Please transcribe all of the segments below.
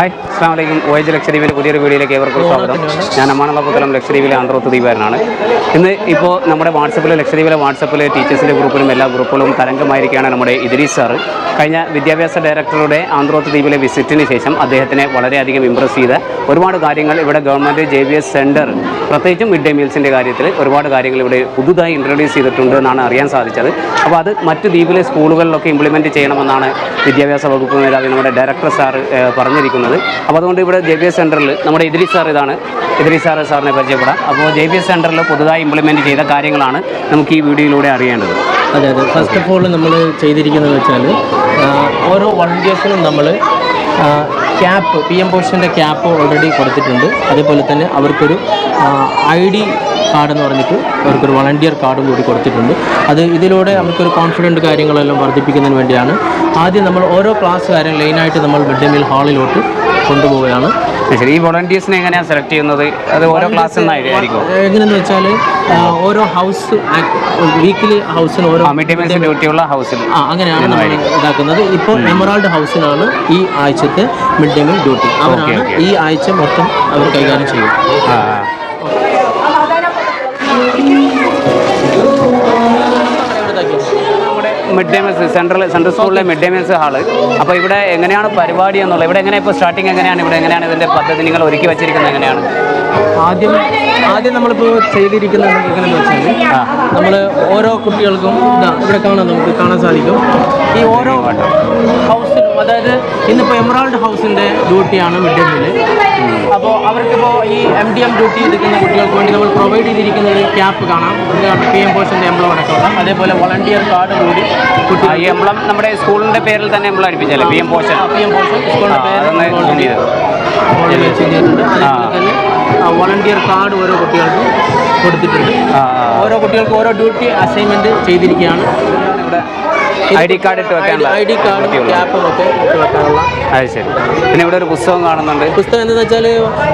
Hi അസ്സാം വലൈക്കും വോയജ് ലക്ഷദ്വീപിലെ പുതിയൊരു വീഡിയോയിലേക്ക് ഏവർക്കും സ്വാഗതം. ഞാൻ അമ്മാനുള്ള അമ്മാനുള്ളപ്പുത്തലം ലക്ഷദ്വീപിലെ ആന്ധ്രോത്ത് ദീപാരനാണ് ഇന്ന് ഇപ്പോൾ നമ്മുടെ വാട്സപ്പിൽ ലക്ഷദ്വീപിലെ വാട്സപ്പിൽ ടീച്ചേഴ്സിന്റെ ഗ്രൂപ്പിലും എല്ലാ ഗ്രൂപ്പുകളും തരംഗമായിരിക്കുകയാണ് നമ്മുടെ ഇദ്രീസ് സാറ് കഴിഞ്ഞ വിദ്യാഭ്യാസ ഡയറക്ടറുടെ ആന്ധ്രോത്ത് ദ്വീപിലെ വിസിറ്റിന് ശേഷം അദ്ദേഹത്തിനെ വളരെയധികം ഇമ്പ്രസ് ചെയ്ത ഒരുപാട് കാര്യങ്ങൾ ഇവിടെ government J B S centre പ്രത്യേകിച്ചും മിഡ് ഡേ മീൽസിന്റെ കാര്യത്തിൽ ഒരുപാട് കാര്യങ്ങൾ ഇവിടെ പുതുതായി ഇൻട്രൊഡ്യൂസ് ചെയ്തിട്ടുണ്ട് എന്നാണ് അറിയാൻ സാധിച്ചത്. അപ്പോൾ അത് മറ്റ് ദ്വീപിലെ സ്കൂളുകളിലൊക്കെ ഇംപ്ലിമെന്റ് ചെയ്യണമെന്നാണ് വിദ്യാഭ്യാസ വകുപ്പ് മേധാവി നമ്മുടെ ഡയറക്ടർ സാർ പറഞ്ഞിരിക്കുന്നത്. അപ്പോൾ അതുകൊണ്ട് ഇവിടെ ജെ ബി എസ് സെന്ററിൽ നമ്മുടെ ഇദ്രീസ് സാർ ഇതാണ്. ഇദ്രീസ് സാർ സാറിനെ പരിചയപ്പെടാം. അപ്പോൾ ജെ ബി എസ് സെന്ററിൽ പുതുതായി ഇംപ്ലിമെന്റ് ചെയ്ത കാര്യങ്ങളാണ് നമുക്ക് ഈ വീഡിയോയിലൂടെ അറിയേണ്ടത്. അതെ അതെ. ഫസ്റ്റ് ഓഫ് ഓൾ നമ്മൾ ചെയ്തിരിക്കുന്നത് വെച്ചാൽ ഓരോ വളണ്ടിയേഴ്സിനും നമ്മൾ ക്യാപ്പ് പി എം പോഷന്റെ ക്യാപ്പ് ഓൾറെഡി കൊടുത്തിട്ടുണ്ട്. അതേപോലെ തന്നെ അവർക്കൊരു ഐ ഡി കാർഡ് എന്ന് പറഞ്ഞിട്ട് അവർക്കൊരു വളണ്ടിയർ കാർഡും കൂടി കൊടുത്തിട്ടുണ്ട്. അത് ഇതിലൂടെ അവർക്കൊരു കോൺഫിഡന്റ് കാര്യങ്ങളെല്ലാം വർദ്ധിപ്പിക്കുന്നതിന് വേണ്ടിയാണ്. ആദ്യം നമ്മൾ ഓരോ ക്ലാസ്സുകാരും ലൈനായിട്ട് നമ്മൾ മിഡ് ഡേ മീൽ ഹാളിലോട്ട് കൊണ്ടുപോവുകയാണ്. ശരി ഈ വോളണ്ടിയേഴ്സിനെ എങ്ങനെയാണ് സെലക്ട് ചെയ്യുന്നത്? അത് ഓരോ ക്ലാസ്സിൽ നിന്നായിരിക്കും എങ്ങനെയെന്ന് വെച്ചാൽ ഓരോ ഹൗസ് വീക്കിലി ഹൗസിന് ഓരോ മിഡ് ഡേ ഡ്യൂട്ടിയുള്ള ഹൗസിൽ ആ അങ്ങനെയാണ് നമ്മൾ ഇതാക്കുന്നത്. ഇപ്പോൾ എമറാൾഡ് ഹൗസിനാണ് ഈ ആഴ്ചത്തെ മിഡ് ഡേ മീൽ ഡ്യൂട്ടി അവരാണ് ഈ ആഴ്ച മൊത്തം അവർ കൈകാര്യം ചെയ്യും mid day meals central central സ്കൂളിലെ മിഡ് ഡേ മീൽസ് ഹാൾ അപ്പോൾ ഇവിടെ എങ്ങനെയാണ് പരിപാടി എന്നുള്ളത്? ഇവിടെ എങ്ങനെ ഇപ്പോൾ സ്റ്റാർട്ടിങ് എങ്ങനെയാണ്? ഇവിടെ എങ്ങനെയാണ് ഇതിന്റെ പദ്ധതി നിങ്ങൾ ഒരുക്കി വെച്ചിരിക്കുന്നത്? എങ്ങനെയാണ്? ആദ്യം ആദ്യം നമ്മളിപ്പോൾ ചെയ്തിരിക്കുന്നത് എങ്ങനെയെന്ന് വെച്ചാൽ നമ്മൾ ഓരോ കുട്ടികൾക്കും ഇവിടെ കാണാൻ നമുക്ക് കാണാൻ സാധിക്കും. ഈ ഓരോ ഹൗസിലും അതായത് ഇന്നിപ്പോൾ എമറാൾഡ് ഹൗസിന്റെ ഡ്യൂട്ടിയാണ് മിഡ് ഡേ മീൽ അപ്പോൾ അവർക്കിപ്പോൾ ഈ എം ഡി എം ഡ്യൂട്ടി എടുക്കുന്ന കുട്ടികൾക്ക് വേണ്ടി നമ്മൾ പ്രൊവൈഡ് ചെയ്തിരിക്കുന്ന ഒരു ക്യാപ്പ് കാണാം. പി എം പോഷന്റെ എംബ്ലം അടക്കം അതേപോലെ വോളണ്ടിയർ കാർഡ് കൂടി കുട്ടി ഈ എംബ്ലം നമ്മുടെ സ്കൂളിന്റെ പേരിൽ തന്നെ emblem അടിപ്പിച്ചല്ലേ? P M Poshan P M Poshan സ്കൂളിന്റെ പേര് ചെയ്തിട്ടുണ്ട്. അതേപോലെ തന്നെ വളണ്ടിയർ കാർഡ് ഓരോ കുട്ടികൾക്കും കൊടുത്തിട്ടുണ്ട്. ഓരോ കുട്ടികൾക്കും ഓരോ ഡ്യൂട്ടി അസൈൻമെന്റ് ചെയ്തിരിക്കുകയാണ്. ഇവിടെ ഐ ഡി കാർഡ് ഇട്ട് വെക്കാനുള്ള ഐ ഡി കാർഡ്. ക്യാപ്പും ഒക്കെ ഇട്ട് വെക്കാനുള്ള അത് ശരി. പിന്നെ ഇവിടെ ഒരു പുസ്തകം കാണുന്നുണ്ട്. പുസ്തകം എന്താണെന്ന് വെച്ചാൽ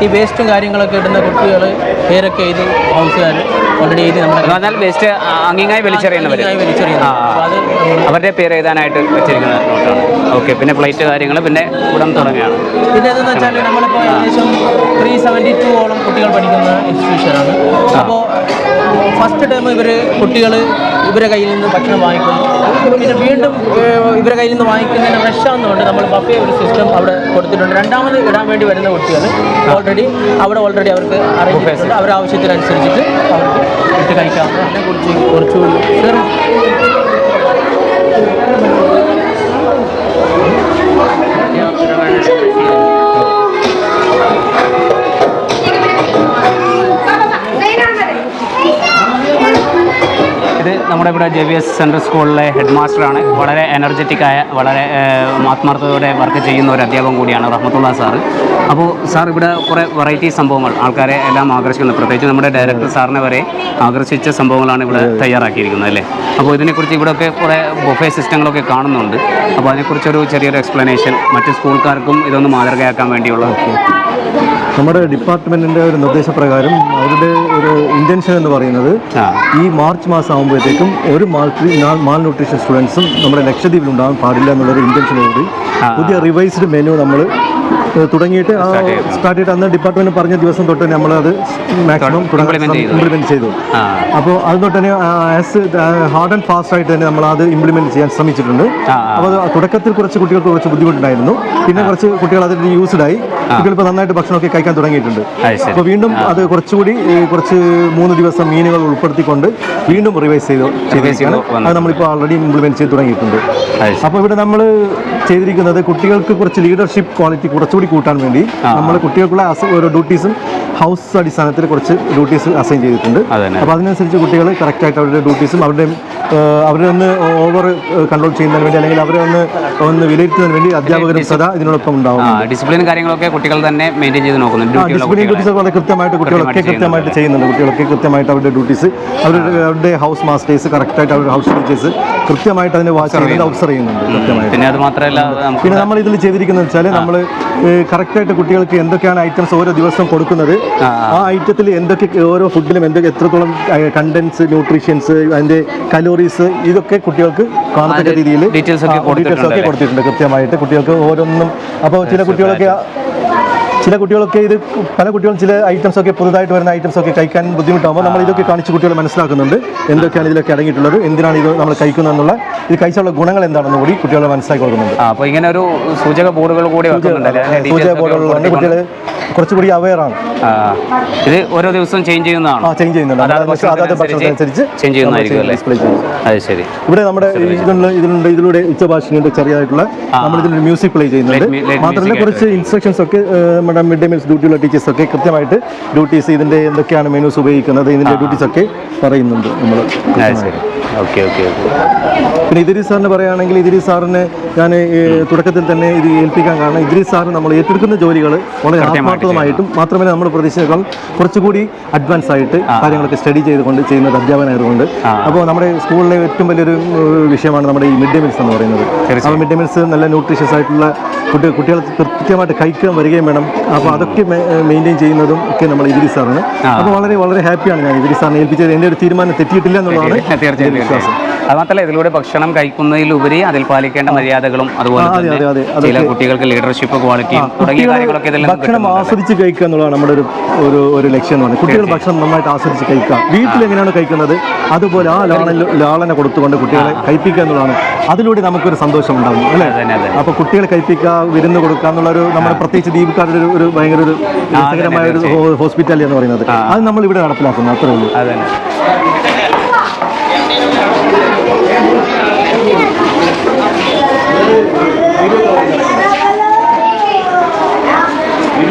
ഈ വേസ്റ്റും കാര്യങ്ങളൊക്കെ ഇടുന്ന കുട്ടികൾ പേരൊക്കെ എഴുതി ഹൗസുകാർ ഓൾറെഡി എഴുതി നമ്മുടെ എന്നാൽ വേസ്റ്റ് അങ്ങിങ്ങായി വലിച്ചെറിയുന്നവർ നമ്മൾ അവരുടെ പേര് എഴുതാനായിട്ട് വെച്ചിരിക്കുന്ന നോട്ടാണ്. ഓക്കെ പിന്നെ പ്ലേറ്റ് കാര്യങ്ങൾ പിന്നെ ഉടൻ തുടങ്ങുകയാണ്. പിന്നെ എന്താണെന്ന് വെച്ചാൽ നമ്മളിപ്പോൾ ഏകദേശം ത്രീ സെവന്റി ടു ഓളം കുട്ടികൾ പഠിക്കുന്ന ഇൻസ്റ്റിറ്റ്യൂഷനാണ് അപ്പോൾ ഫസ്റ്റ് ടൈം ഇവർ കുട്ടികൾ ഇവരുടെ കയ്യിൽ നിന്ന് ഭക്ഷണം വാങ്ങിക്കും. പിന്നെ വീണ്ടും ഇവരുടെ ഇവരെ കയ്യിൽ നിന്ന് വാങ്ങിക്കുന്നതിന് വിഷമെന്നുകൊണ്ട് നമ്മൾ ബഫേ ഒരു സിസ്റ്റം അവിടെ കൊടുത്തിട്ടുണ്ട്. രണ്ടാമത് ഇടാൻ വേണ്ടി വരുന്ന കുട്ടികൾ ഓൾറെഡി അവിടെ ഓൾറെഡി അവർക്ക് അറിയിച്ചിട്ടുണ്ട് അവരുടെ ആവശ്യത്തിനനുസരിച്ചിട്ട് അവർക്ക് ഇട്ട് കഴിക്കാവുന്ന അതിനെ കുറിച്ച് കുറച്ചുകൂടി Sir, ഇവിടെ ജെ ബി എസ് സെൻട്രൽ സ്കൂളിലെ ഹെഡ് മാസ്റ്ററാണ് വളരെ എനർജറ്റിക് ആയ വളരെ ആത്മാർത്ഥതയോടെ വർക്ക് ചെയ്യുന്ന ഒരു അധ്യാപകൻ കൂടിയാണ് റഹ്മത്തുള്ള സാറ് അപ്പോൾ സാർ ഇവിടെ കുറേ വെറൈറ്റി സംഭവങ്ങൾ ആൾക്കാരെ എല്ലാം ആകർഷിക്കുന്നത് പ്രത്യേകിച്ച് നമ്മുടെ ഡയറക്ടർ സാറിനെ വരെ ആകർഷിച്ച സംഭവങ്ങളാണ് ഇവിടെ തയ്യാറാക്കിയിരിക്കുന്നത് അല്ലേ? അപ്പോൾ ഇതിനെക്കുറിച്ച് ഇവിടെയൊക്കെ കുറേ ബൊഫേ സിസ്റ്റങ്ങളൊക്കെ കാണുന്നുണ്ട്. അപ്പോൾ അതിനെക്കുറിച്ചൊരു ചെറിയൊരു എക്സ്പ്ലനേഷൻ മറ്റ് സ്കൂൾക്കാർക്കും ഇതൊന്ന് മാതൃകയാക്കാൻ വേണ്ടിയുള്ള നമ്മുടെ ഡിപ്പാർട്ട്മെന്റിന്റെ ഒരു നിർദ്ദേശപ്രകാരം അവരുടെ ഒരു ഇന്റൻഷൻ എന്ന് പറയുന്നത് ഈ മാർച്ച് മാസം ആകുമ്പോഴത്തേക്കും ഒരു മാൾട്രി മാൽ ന്യൂട്രീഷൻ സ്റ്റുഡൻസും നമ്മുടെ ലക്ഷദ്വീപിൽ ഉണ്ടാകാൻ പാടില്ല എന്നുള്ളൊരു ഇന്റൻഷനോട്. പുതിയ റിവൈസ്ഡ് മെനു നമ്മൾ തുടങ്ങിയിട്ട് സ്റ്റാർട്ട് ചെയ്ത്. അന്ന് ഡിപ്പാർട്ട്മെന്റ് പറഞ്ഞ ദിവസം തൊട്ട് തന്നെ നമ്മളത് മാക്സിമം ഇംപ്ലിമെന്റ് ചെയ്തു. അപ്പോൾ അത് തൊട്ട് തന്നെ ആസ് ഹാർഡ് ആൻഡ് ഫാസ്റ്റ് ആയിട്ട് തന്നെ നമ്മൾ അത് ഇംപ്ലിമെന്റ് ചെയ്യാൻ ശ്രമിച്ചിട്ടുണ്ട്. അപ്പോൾ തുടക്കത്തിൽ കുറച്ച് കുട്ടികൾക്ക് കുറച്ച് ബുദ്ധിമുട്ടുണ്ടായിരുന്നു. പിന്നെ കുറച്ച് കുട്ടികൾ അതിൽ യൂസ്ഡ് ആയി. കുട്ടികൾ ഇപ്പോൾ നന്നായിട്ട് ഭക്ഷണമൊക്കെ കഴിക്കാൻ തുടങ്ങിയിട്ടുണ്ട്. അപ്പോൾ വീണ്ടും അത് കുറച്ചുകൂടി കുറച്ച് മൂന്ന് ദിവസം മീനുകൾ ഉൾപ്പെടുത്തിക്കൊണ്ട് വീണ്ടും റിവൈസ് ചെയ്ത് ചെയ്തിരിക്കുകയാണ്. അത് നമ്മളിപ്പോൾ ഓൾറെഡി ഇംപ്ലിമെന്റ് ചെയ്ത് തുടങ്ങിയിട്ടുണ്ട്. അപ്പോൾ ഇവിടെ നമ്മൾ ചെയ്തിരിക്കുന്നത് കുട്ടികൾക്ക് കുറച്ച് ലീഡർഷിപ്പ് ക്വാളിറ്റി കുറച്ചുകൂടി കൂട്ടാൻ വേണ്ടി നമ്മൾ കുട്ടികൾക്കുള്ള ഓരോ ഡ്യൂട്ടീസും ഹൗസ് അടിസ്ഥാനത്തിൽ കുറച്ച് ഡ്യൂട്ടീസ് അസൈൻ ചെയ്തിട്ടുണ്ട്. അപ്പോൾ അതിനനുസരിച്ച് കുട്ടികൾ കറക്റ്റായിട്ട് അവരുടെ ഡ്യൂട്ടീസും അവരുടെ അവരെ ഒന്ന് ഓവർ കൺട്രോൾ ചെയ്യുന്നതിന് വേണ്ടി അല്ലെങ്കിൽ അവരെ ഒന്ന് ഒന്ന് വിലയിരുത്തുന്നതിന് വേണ്ടി അധ്യാപകരും സദാ ഇതിനോടൊപ്പം ഉണ്ടാവും. ഡിസിപ്ലിൻ ഡിസിപ്ലിനും കാര്യങ്ങളൊക്കെ കുട്ടികൾ തന്നെ മെയിന്റെയിൻ ചെയ്ത് നോക്കുന്നുണ്ട്. കൃത്യമായിട്ട് കുട്ടികളൊക്കെ കൃത്യമായിട്ട് ചെയ്യുന്നുണ്ട്. കുട്ടികളൊക്കെ കൃത്യമായിട്ട് അവരുടെ ഡ്യൂട്ടീസ് അവരുടെ അവരുടെ ഹൗസ് മാസ്റ്റേഴ്സ് കറക്റ്റായിട്ട് അവരുടെ ഹൗസ് ടീച്ചേഴ്സ് കൃത്യമായിട്ട് അതിനെ വാച്ച് ചെയ്യുന്നത് ഒബ്സർവ് ചെയ്യുന്നുണ്ട്. കൃത്യമായിട്ട്. പിന്നെ അത് മാത്രമല്ല പിന്നെ നമ്മൾ ഇതിൽ ചെയ്തിരിക്കുന്നത് വെച്ചാൽ നമ്മൾ കറക്റ്റായിട്ട് കുട്ടികൾക്ക് എന്തൊക്കെയാണ് ഐറ്റംസ് ഓരോ ദിവസം കൊടുക്കുന്നത് ആ, ഐറ്റത്തിൽ എന്തൊക്കെ ഓരോ ഫുഡിലും എന്തൊക്കെ എത്രത്തോളം കണ്ടൻസ് ന്യൂട്രീഷ്യൻസ് അതിന്റെ കലോറീസ് ഇതൊക്കെ കുട്ടികൾക്ക് കാണത്തക്ക രീതിയിൽ ഡീറ്റെയിൽസ് ഒക്കെ കൊടുത്തിട്ടുണ്ട് കൃത്യമായിട്ട് കുട്ടികൾക്ക് ഓരോന്നും. അപ്പോൾ ചില കുട്ടികളൊക്കെ ചില കുട്ടികളൊക്കെ ഇത് പല കുട്ടികളും ചില ഐറ്റംസ് ഒക്കെ പുതുതായിട്ട് വരുന്ന ഐറ്റംസ് ഒക്കെ കഴിക്കാൻ ബുദ്ധിമുട്ടാകുമ്പോൾ നമ്മൾ ഇതൊക്കെ കാണിച്ച് കുട്ടികൾ മനസ്സിലാക്കുന്നുണ്ട്. എന്തൊക്കെയാണ് ഇതിലൊക്കെ അടങ്ങിയിട്ടുള്ളത്? എന്തിനാണ് ഇത് നമ്മൾ കഴിക്കുന്നത് എന്നുള്ള ഇത് കഴിച്ചുള്ള ഗുണങ്ങൾ എന്താണെന്ന് കൂടി കുട്ടികളെ മനസ്സിലാക്കി കൊടുക്കുന്നുണ്ട്. അപ്പോൾ ഇങ്ങനെ ഒരു സൂചക ബോർഡുകൾ കൂടി സൂചക ബോർഡുകൾ ബോർഡുകളുണ്ട് കുട്ടികൾ കുറച്ചുകൂടി അവയർ ആണ്. ഇത് ഓരോ ദിവസവും ചേഞ്ച് ചെയ്യുന്നതാണ്? ചേഞ്ച് ചെയ്യുന്നുണ്ട്. അതാത് ഭക്ഷണത്തിനനുസരിച്ച് ചേഞ്ച് ചെയ്യുന്നതായിരിക്കും ഡിസ്പ്ലേ അത് ശരി. ഇവിടെ നമ്മുടെ ഇതിലുള്ള ഇതിലുണ്ട് ഇതിലൂടെ ഉച്ചഭാഷണിയുടെ ചെറിയതായിട്ടുള്ള നമ്മൾ മ്യൂസിക് പ്ലേ ചെയ്യുന്നുണ്ട്. മാത്രമല്ല കുറച്ച് ഇൻസ്ട്രക്ഷൻസ് ഒക്കെ നമ്മുടെ മിഡ് ഡേ മീൽസ് ഡ്യൂട്ടിയുള്ള ടീച്ചേഴ്സ് ഒക്കെ കൃത്യമായിട്ട് ഡ്യൂട്ടീസ് ഇതിന്റെ എന്തൊക്കെയാണ് മെനൂസ് ഉപയോഗിക്കുന്നത് ഇതിന്റെ ഡ്യൂട്ടീസ് ഒക്കെ പറയുന്നുണ്ട് നമ്മൾ ശരി. ഓക്കെ ഓക്കെ പിന്നെ ഇതിരി സാറിന് പറയുകയാണെങ്കിൽ ഇതിരി സാറിന് ഞാൻ തുടക്കത്തിൽ തന്നെ ഇത് ഏൽപ്പിക്കാൻ കാരണം ഇതിരി സാറിന് നമ്മൾ ഏറ്റെടുക്കുന്ന ജോലികൾ വളരെ ആത്മാർത്ഥമായിട്ടും മാത്രമല്ല നമ്മൾ പ്രതീക്ഷകൾ കുറച്ചുകൂടി അഡ്വാൻസ് ആയിട്ട് കാര്യങ്ങളൊക്കെ സ്റ്റഡി ചെയ്തുകൊണ്ട് ചെയ്യുന്ന ഒരു അധ്യാപകനായതുകൊണ്ട് അപ്പോൾ നമ്മുടെ സ്കൂളിലെ ഏറ്റവും വലിയൊരു വിഷയമാണ് നമ്മുടെ ഈ മിഡ് ഡേ മീൽസ് എന്ന് പറയുന്നത്. അപ്പോൾ മിഡ് ഡേ മീൽസ് നല്ല ന്യൂട്രീഷ്യസ് ആയിട്ടുള്ള കുട്ടി കുട്ടികൾ കൃത്യമായിട്ട് കഴിക്കാൻ വരികയും വേണം. അപ്പോൾ അതൊക്കെ മെയിന്റെയിൻ ചെയ്യുന്നതും ഒക്കെ നമ്മൾ ഇബിരി സാറാണ് അപ്പോൾ വളരെ വളരെ ഹാപ്പിയാണ് ഞാൻ ഇബിരി സാറിനെ ഏൽപ്പിച്ചത്. എന്റെ ഒരു തീരുമാനം തെറ്റിയിട്ടില്ല എന്നുള്ളതാണ് തീർച്ചയായും. തീർച്ചയായും. അത് മാത്രമല്ല ഇതിലൂടെ ഭക്ഷണം കഴിക്കുന്നതിലുപരി അതിൽ പാലിക്കേണ്ട മര്യാദകളും അതുപോലെ അതെ, അതെ, അതെ. ചില കുട്ടികൾക്ക് ലീഡർഷിപ്പ് ക്വാളിറ്റിയും തുടങ്ങിയ കാര്യങ്ങളൊക്കെ ഇതിൽ ഭക്ഷണം ആസ്വദിച്ച് കഴിക്കുക എന്നുള്ളതാണ് നമ്മുടെ ഒരു ഒരു ഒരു ലക്ഷ്യം എന്ന് പറയുന്നത്. കുട്ടികൾ ഭക്ഷണം നന്നായിട്ട് ആസ്വദിച്ച് കഴിക്കുക. വീട്ടിൽ എങ്ങനെയാണ് കഴിക്കുന്നത്? അതുപോലെ ആ ലാളന ലാളന കൊടുത്തുകൊണ്ട് കുട്ടികളെ കഴിപ്പിക്കുക എന്നുള്ളതാണ്. അതിലൂടെ നമുക്കൊരു സന്തോഷം ഉണ്ടാകും അല്ലേ അതന്നെ, അതന്നെ. അപ്പൊ കുട്ടികളെ കഴിപ്പിക്കുക വിരുന്ന് കൊടുക്കുക എന്നുള്ള ഒരു നമ്മുടെ പ്രത്യേകിച്ച് ദീപിക്കാരുടെ ഒരു ഒരു ഭയങ്കര ഒരു രസകരമായ ഒരു ഹോസ്പിറ്റാലിറ്റി എന്ന് പറയുന്നത്. അത് നമ്മൾ ഇവിടെ നടപ്പിലാക്കുന്നു അത്രേ ഉള്ളൂ.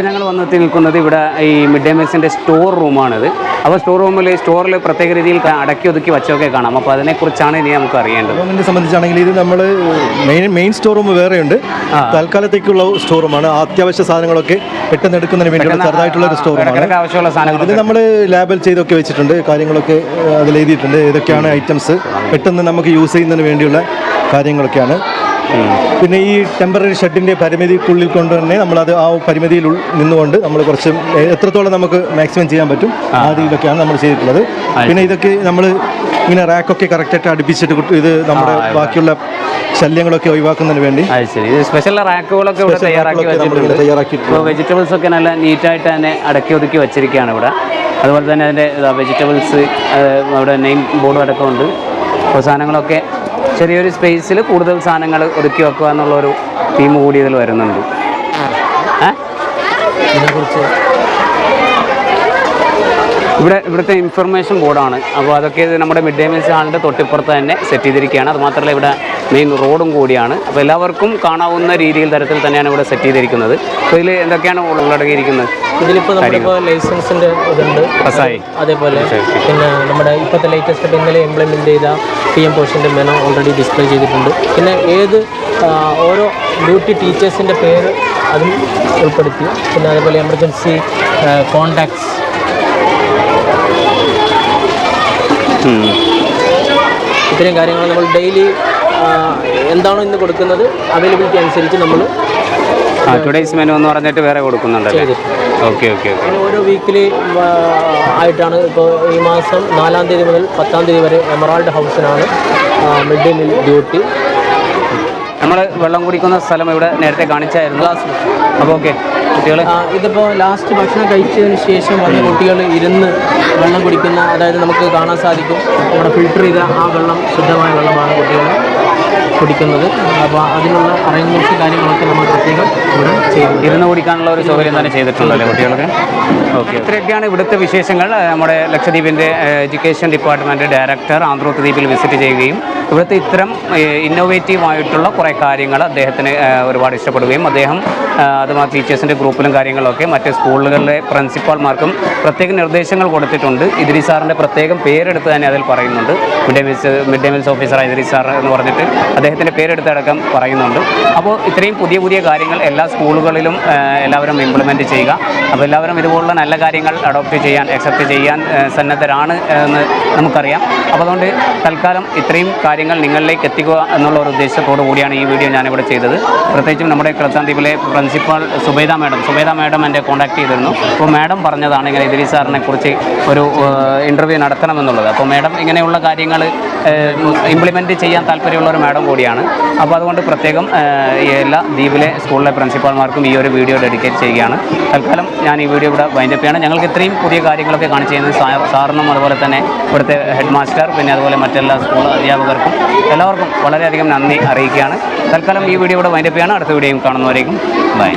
ഇപ്പോൾ ഞങ്ങൾ വന്നെത്തി നിൽക്കുന്നത് ഇവിടെ ഈ മിഡ് ഡേ മീൽസിന്റെ സ്റ്റോർ റൂമാണിത് അപ്പോൾ സ്റ്റോർ റൂമിൽ സ്റ്റോറിൽ പ്രത്യേക രീതിയിൽ അടക്കി ഒതുക്കി വച്ചൊക്കെ കാണാം. അപ്പോൾ അതിനെക്കുറിച്ചാണ് ഇനി നമുക്ക് അറിയേണ്ടത്. റൂമിനെ സംബന്ധിച്ചാണെങ്കിൽ ഇത് നമ്മൾ മെയിൻ മെയിൻ സ്റ്റോർ റൂം വേറെയുണ്ട് തൽക്കാലത്തേക്കുള്ള സ്റ്റോർ റൂമാണ് അത്യാവശ്യ സാധനങ്ങളൊക്കെ പെട്ടെന്ന് എടുക്കുന്നതിന് വേണ്ടിയുള്ള ചെറുതായിട്ടുള്ള ഒരു സ്റ്റോർ റൂമാണ് ഇടയ്ക്കിടയ്ക്ക് ആവശ്യമുള്ള സാധനങ്ങൾ ഇത് നമ്മൾ ലാബിൽ ചെയ്തൊക്കെ വെച്ചിട്ടുണ്ട്. കാര്യങ്ങളൊക്കെ അതിൽ എഴുതിയിട്ടുണ്ട്. ഏതൊക്കെയാണ് ഐറ്റംസ് പെട്ടെന്ന് നമുക്ക് യൂസ് ചെയ്യുന്നതിന് വേണ്ടിയുള്ള കാര്യങ്ങളൊക്കെയാണ്. പിന്നെ ഈ ടെമ്പററി ഷെഡിന്റെ പരിമിതിക്കുള്ളിൽ കൊണ്ട് തന്നെ നമ്മളത് ആ പരിമിതിയിൽ നിന്നുകൊണ്ട് നമ്മൾ കുറച്ച് എത്രത്തോളം നമുക്ക് മാക്സിമം ചെയ്യാൻ പറ്റും ആ. രീതിയിലൊക്കെയാണ് നമ്മൾ ചെയ്തിട്ടുള്ളത്. പിന്നെ ഇതൊക്കെ നമ്മൾ ഇങ്ങനെ റാക്കൊക്കെ കറക്റ്റായിട്ട് അടുപ്പിച്ചിട്ട് ഇത് നമ്മുടെ ബാക്കിയുള്ള ശല്യങ്ങളൊക്കെ ഒഴിവാക്കുന്നതിന് വേണ്ടി സ്പെഷ്യൽ റാക്കുകളൊക്കെ ഇവിടെ തയ്യാറാക്കി. വെജിറ്റബിൾസ് ഒക്കെ നല്ല നീറ്റായിട്ട് തന്നെ അടക്കി ഒതുക്കി വെച്ചിരിക്കുകയാണ് ഇവിടെ. അതുപോലെ തന്നെ അതിന്റെ വെജിറ്റബിൾസ് അവിടെ നെയിം ബോർഡും അടക്കമുണ്ട്. അവസാനങ്ങളൊക്കെ സാധനങ്ങളൊക്കെ ചെറിയൊരു സ്പേസിൽ കൂടുതൽ സാധനങ്ങൾ ഒതുക്കി വെക്കുക എന്നുള്ളൊരു തീം കൂടി ഇതിൽ വരുന്നുണ്ട്. ഇതിനെക്കുറിച്ച് ഇവിടെ ഇവിടുത്തെ ഇൻഫർമേഷൻ ബോർഡാണ് അപ്പോൾ അതൊക്കെ നമ്മുടെ മിഡ് ഡേ മീൽസ് ഹാളിന്റെ തൊട്ടിപ്പുറത്ത് തന്നെ സെറ്റ് ചെയ്തിരിക്കുകയാണ്. അതുമാത്രമല്ല ഇവിടെ മെയിൻ റോഡും കൂടിയാണ്. അപ്പോൾ എല്ലാവർക്കും കാണാവുന്ന രീതിയിൽ തരത്തിൽ തന്നെയാണ് ഇവിടെ സെറ്റ് ചെയ്തിരിക്കുന്നത്. അപ്പോൾ ഇതിൽ എന്തൊക്കെയാണ് ഉള്ളടങ്ങിയിരിക്കുന്നത് ഇതിലിപ്പോൾ നമ്മളിപ്പോൾ ലൈസൻസിന്റെ ഇതുണ്ട്. പസായി അതേപോലെ പിന്നെ നമ്മുടെ ഇപ്പോഴത്തെ ലേറ്റസ്റ്റ് ഇപ്പോൾ ഇന്നലെ ഇംപ്ലിമെന്റ് ചെയ്ത പി എം പോഷന്റെ മെനോ ഓൾറെഡി ഡിസ്പ്ലേ ചെയ്തിട്ടുണ്ട്. പിന്നെ ഏത് ഓരോ ഡ്യൂട്ടി ടീച്ചേഴ്സിന്റെ പേര് അതും ഉൾപ്പെടുത്തി. പിന്നെ അതേപോലെ എമർജൻസി കോണ്ടാക്ട്സ്. ഇത്രയും കാര്യങ്ങൾ നമ്മൾ ഡെയിലി എന്താണോ ഇന്ന് കൊടുക്കുന്നത്? അവൈലബിലിറ്റി അനുസരിച്ച് നമ്മൾ ടുഡേസ് ടുഡേയ്സ് മെനു എന്ന് പറഞ്ഞിട്ട് വേറെ കൊടുക്കുന്നുണ്ടല്ലേ? ഓക്കെ ഓക്കെ ഓക്കെ ഓരോ വീക്കിലി ആയിട്ടാണ് ഇപ്പോൾ ഈ മാസം നാലാം തീയതി മുതൽ പത്താം തീയതി വരെ എമറാൾഡ് ഹൗസിനാണ് മിഡ് ഡേ മീൽ ഡ്യൂട്ടി നമ്മൾ വെള്ളം കുടിക്കുന്ന സ്ഥലം ഇവിടെ നേരത്തെ കാണിച്ചായിരുന്നു. അപ്പോൾ ഓക്കെ കുട്ടികൾ ഇതിപ്പോൾ ലാസ്റ്റ് ഭക്ഷണം കഴിച്ചതിന് ശേഷം വന്ന കുട്ടികൾ ഇരുന്ന് വെള്ളം കുടിക്കുന്ന അതായത് നമുക്ക് കാണാൻ സാധിക്കും. ഇവിടെ ഫിൽട്ടർ ചെയ്ത ആ വെള്ളം ശുദ്ധമായ വെള്ളമാണ് കുട്ടികൾ കുടിക്കുന്നത് അപ്പോൾ അതിനുള്ള അറേഞ്ച്മെന്റ്സ് കാര്യങ്ങളൊക്കെ നമ്മൾ പ്രത്യേകം ഇവിടെ ചെയ്തു. ഇരുന്ന് കുടിക്കാനുള്ള ഒരു സൗകര്യം തന്നെ ചെയ്തിട്ടുണ്ടല്ലേ കുട്ടികൾക്ക്? ഓക്കെ ഇത്രയൊക്കെയാണ് ഇവിടുത്തെ വിശേഷങ്ങൾ. നമ്മുടെ ലക്ഷദ്വീപിന്റെ എഡ്യൂക്കേഷൻ ഡിപ്പാർട്ട്മെന്റ് ഡയറക്ടർ ആന്ധ്രോത്ത് ദ്വീപിൽ വിസിറ്റ് ചെയ്യുകയും ഇവിടുത്തെ ഇത്തരം ഇന്നോവേറ്റീവ് ആയിട്ടുള്ള കുറേ കാര്യങ്ങൾ അദ്ദേഹത്തിന് ഒരുപാട് ഇഷ്ടപ്പെടുകയും അദ്ദേഹം ഏഹ് അത് ആ ടീച്ചേഴ്സിന്റെ ഗ്രൂപ്പിലും കാര്യങ്ങളൊക്കെ മറ്റ് സ്കൂളുകളിലെ പ്രിൻസിപ്പാൾമാർക്കും പ്രത്യേക നിർദ്ദേശങ്ങൾ കൊടുത്തിട്ടുണ്ട്. ഇതിരി സാറിന്റെ പ്രത്യേകം പേരെടുത്ത് തന്നെ അതിൽ പറയുന്നുണ്ട്. Mid day meals mid day meals officer ഇതിരി sir എന്ന് പറഞ്ഞിട്ട് അദ്ദേഹത്തിന്റെ പേരെടുത്തടക്കം പറയുന്നുണ്ട്. അപ്പോൾ ഇത്രയും പുതിയ പുതിയ കാര്യങ്ങൾ എല്ലാ സ്കൂളുകളിലും എല്ലാവരും ഇംപ്ലിമെന്റ് ചെയ്യുക. അപ്പോൾ എല്ലാവരും ഇതുപോലുള്ള നല്ല കാര്യങ്ങൾ അഡോപ്റ്റ് ചെയ്യാൻ അക്സെപ്റ്റ് ചെയ്യാൻ സന്നദ്ധരാണ് എന്ന് നമുക്കറിയാം. അപ്പോൾ അതുകൊണ്ട് തൽക്കാലം ഇത്രയും കാര്യങ്ങൾ നിങ്ങളിലേക്ക് എത്തിക്കുക എന്നുള്ള ഒരു ഉദ്ദേശത്തോടു കൂടിയാണ് ഈ വീഡിയോ ഞാനിവിടെ ചെയ്തത്. പ്രത്യേകിച്ചും നമ്മുടെ കിളത്താൻ ദ്വീപിലെ principal Subaida madam Subaida madam എന്റെ കോൺടാക്ട് ചെയ്തിരുന്നു. അപ്പോൾ മാഡം പറഞ്ഞതാണ് ഇങ്ങനെ ഇതിരി സാറിനെ കുറിച്ച് ഒരു ഇന്റർവ്യൂ നടത്തണമെന്നുള്ളത് അപ്പോൾ മാഡം ഇങ്ങനെയുള്ള കാര്യങ്ങൾ ഇംപ്ലിമെന്റ് ചെയ്യാൻ താല്പര്യമുള്ള ഒരു മാഡം കൂടിയാണ്. അപ്പോൾ അതുകൊണ്ട് പ്രത്യേകം എല്ലാ ദ്വീപിലെ സ്കൂളിലെ പ്രിൻസിപ്പാൾമാർക്കും ഈ ഒരു വീഡിയോ ഡെഡിക്കേറ്റ് ചെയ്യുകയാണ്. തൽക്കാലം ഞാൻ ഈ വീഡിയോ ഇവിടെ വൈൻഡപ്പ് ചെയ്യാണ്. ഞങ്ങൾക്ക് ഇത്രയും പുതിയ കാര്യങ്ങളൊക്കെ കാണിച്ചു ചെയ്യുന്നത് സാറിനും അതുപോലെ തന്നെ ഇവിടുത്തെ ഹെഡ് മാസ്റ്റർ പിന്നെ അതുപോലെ മറ്റെല്ലാ സ്കൂൾ അധ്യാപകർക്കും എല്ലാവർക്കും വളരെയധികം നന്ദി അറിയിക്കുകയാണ്. തൽക്കാലം ഈ വീഡിയോ ഇവിടെ വൈൻഡപ്പ് ചെയ്യാണ്. അടുത്ത വീഡിയോയും കാണുന്നവരേക്കും ബൈ